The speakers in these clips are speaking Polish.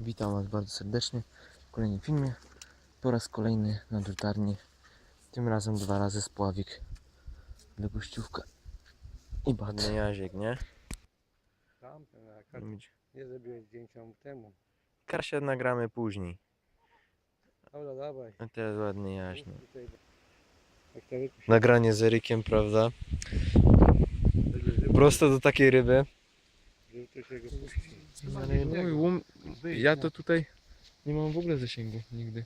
Witam Was bardzo serdecznie w kolejnym filmie. Po raz kolejny na drutarni. Tym razem dwa razy spławik. Wypuściówka. I ładny jazik, nie? Tam, ten, a kar- nie zrobiłem zdjęcia mu temu. Karsia nagramy później. Dobra, dawaj. A teraz tutaj, Jak to wypuści- Nagranie z Erykiem, prawda? Prosto do takiej ryby. Ale mój łum... Ja to tutaj nie mam w ogóle zasięgu nigdy.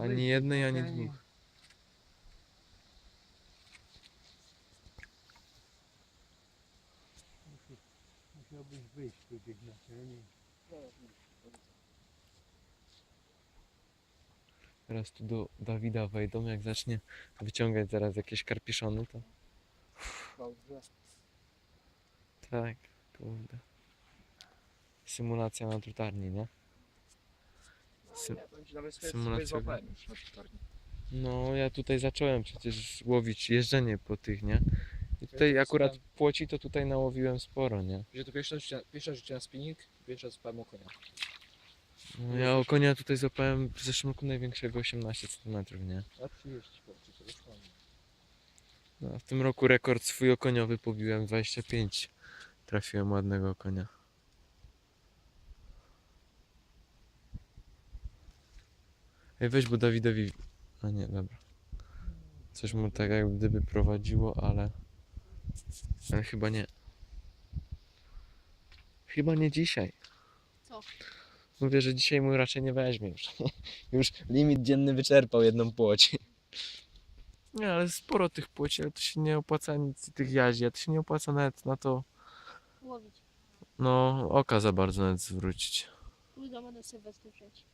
Ani jednej, ani dwóch. Musiałbyś wyjść tu gdzieś na terenie. Teraz tu do Dawida wejdą, jak zacznie wyciągać zaraz jakieś karpiszony, to tak, kurde. Symulacja na drutarni, nie? Sy- symulacja. No, ja tutaj zacząłem przecież łowić jeżdżenie po tych, nie? I tutaj akurat płoci to tutaj nałowiłem sporo, nie? Że to pierwsza rzuciła, pierwsza rzuciła spinning, pierwsza spałem konia. No, ja o konia tutaj złapałem w zeszłym roku największego 18 cm, nie? A 30 chłopcy, to jest. No, w tym roku rekord swój okoniowy pobiłem 25. Trafiłem ładnego konia. Ej, weź, bo Dawidowi... A nie, dobra. Coś mu tak jak gdyby prowadziło, ale... Ale chyba nie. Chyba nie dzisiaj. Co? Mówię, że dzisiaj mu raczej nie weźmie już. już limit dzienny wyczerpał jedną płoć. Nie, ale sporo tych płoci, ale to się nie opłaca nic tych jazi, a to się nie opłaca nawet na to, Łowić. no, oka za bardzo nawet zwrócić. Ludzie będą sobie wezwyżać.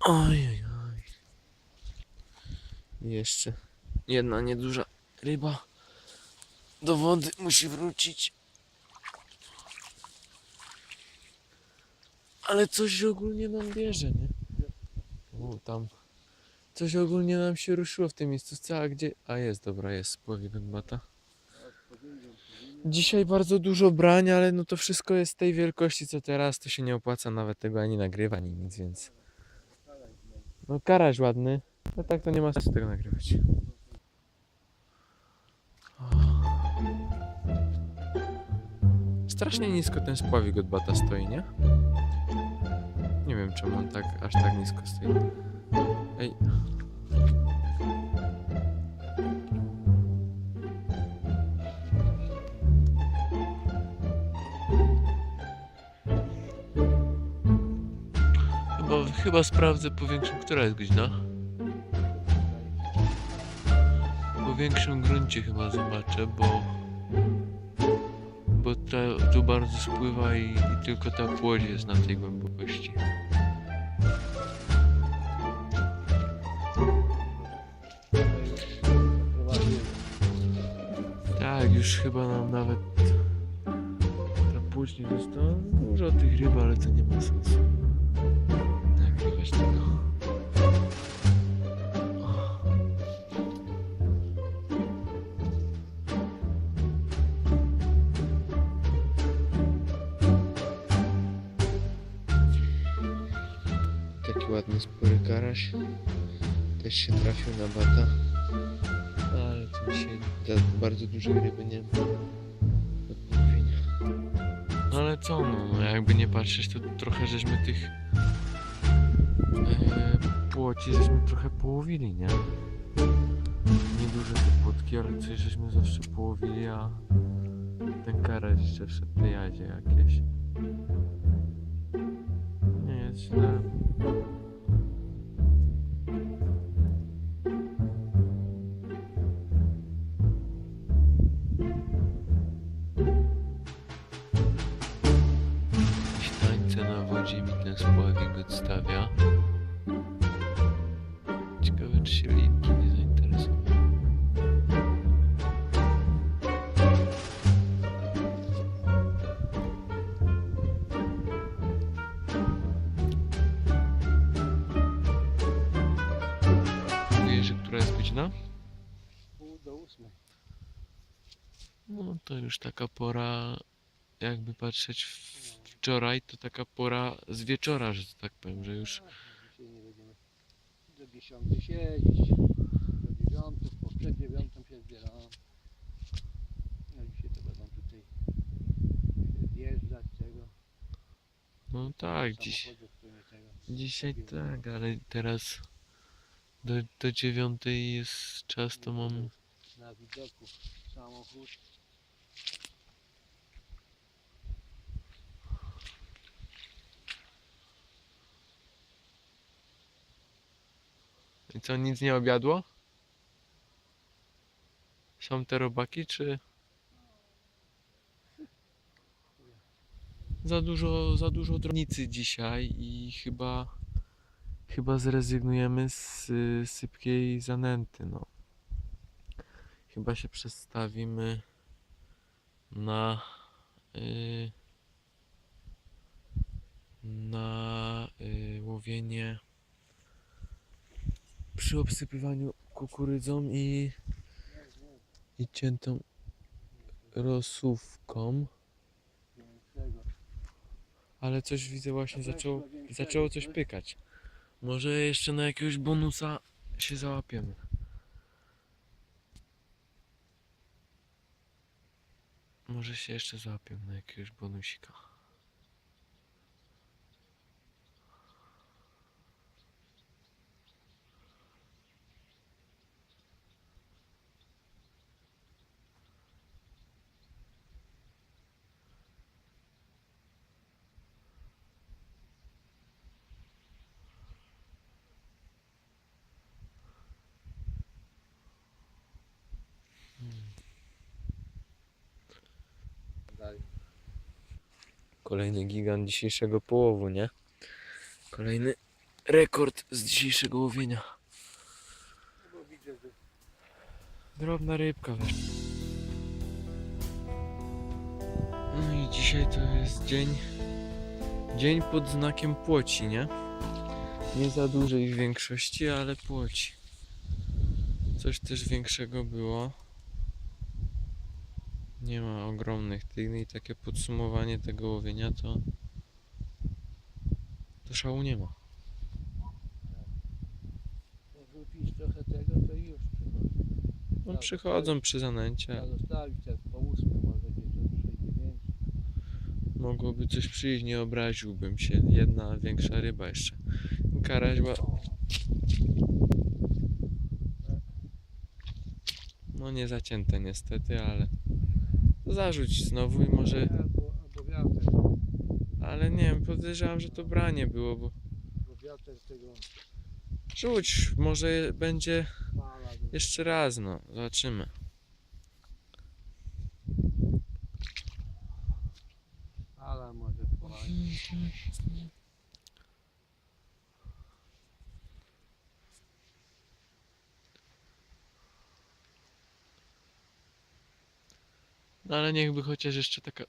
Oj, oj, Jeszcze jedna nieduża ryba do wody musi wrócić. Ale coś ogólnie nam bierze, nie? U, tam coś ogólnie nam się ruszyło w tej miejscówce, a gdzie... A jest, dobra, jest spławik od bata. Dzisiaj bardzo dużo brań, ale no to wszystko jest tej wielkości co teraz, to się nie opłaca nawet tego ani nagrywa, ani nic, więc... No karaś ładny, ale tak to nie ma sensu tego nagrywać. Strasznie nisko ten spławik od bata stoi, nie? Nie wiem czemu on tak, aż tak nisko stoi. Ej. Chyba, chyba sprawdzę po większym, która jest godzina? Po większym gruncie chyba zobaczę, bo bo ta, tu bardzo spływa i, i tylko ta płoć jest na tej głębokości. Już chyba nam nawet ta płoć nie została. Dużo tych ryb, ale to nie ma sensu. Nagrywać tego. Taki ładny spory karaś. Też się trafił na bata. Dzisiaj za bardzo dużej ryby nie. No ale co no, no jakby nie patrzeć to trochę żeśmy tych e, płoci żeśmy trochę połowili, nie? Nieduże te płotki, ale coś żeśmy zawsze połowili, a ten karaś jeszcze wszedł na jazie jakieś. Nie jest źle. Mi ten spławik odstawia. Ciekawe, czy się linki nie zainteresują. Że która jest godzina? Pół do ósmej. No to już taka pora, jakby patrzeć w- wczoraj, to taka pora z wieczora, że tak powiem, że już Dzisiaj nie będziemy do dziesiątej siedzieć. Do dziewiątej, po przed dziewiątą się zbierałem. A dzisiaj to będą tutaj zjeżdżać tego. no tak, dziś, samochodów, które tego. dzisiaj tak, ale teraz do, do dziewiątej jest czas, to mam Na widoku samochód. I co, nic nie obiadło? Są te robaki, czy... Za dużo, za dużo drobnicy dzisiaj i chyba... Chyba zrezygnujemy z sypkiej zanęty, no. Chyba się przestawimy na... Y, na y, łowienie przy obsypywaniu kukurydzą i, i ciętą rosówką, ale coś widzę właśnie zaczęło, zaczęło coś pykać. Może jeszcze na jakiegoś bonusa się załapiemy. Może się jeszcze załapiemy na jakiegoś bonusika. Kolejny gigant dzisiejszego połowu, nie? Kolejny rekord z dzisiejszego łowienia. Drobna rybka weszła. No i dzisiaj to jest dzień. Dzień pod znakiem płoci, nie? Nie za dużej w większości, ale płoci. Coś też większego było. Nie ma ogromnych tych i takie podsumowanie tego łowienia to. To szału nie ma. Wrzucić trochę tego, to już przychodzi. No Tak, przychodzą przy. Trzeba zostawić teraz po ósmym, może gdzieś to przyjdzie więcej. Mogłoby coś przyjść, nie obraziłbym się. Jedna większa ryba jeszcze. Karaś była... No nie zacięte niestety, ale zarzuć znowu i może... Albo, albo wiatr, Ale nie wiem, podejrzewam, że to branie było, bo bo wiatr tego rzuć, może będzie jeszcze raz, no, zobaczymy. Fala może powalić. No ale niechby chociaż jeszcze taka...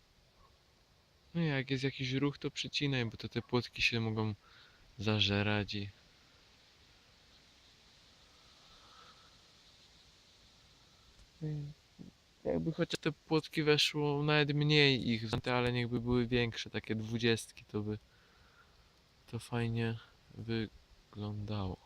No jak jest jakiś ruch, to przycinaj, bo to te płotki się mogą zażerać i... Jakby chociaż te płotki weszło, nawet mniej ich, ale niechby były większe, takie dwudziestki, to by to fajnie wyglądało.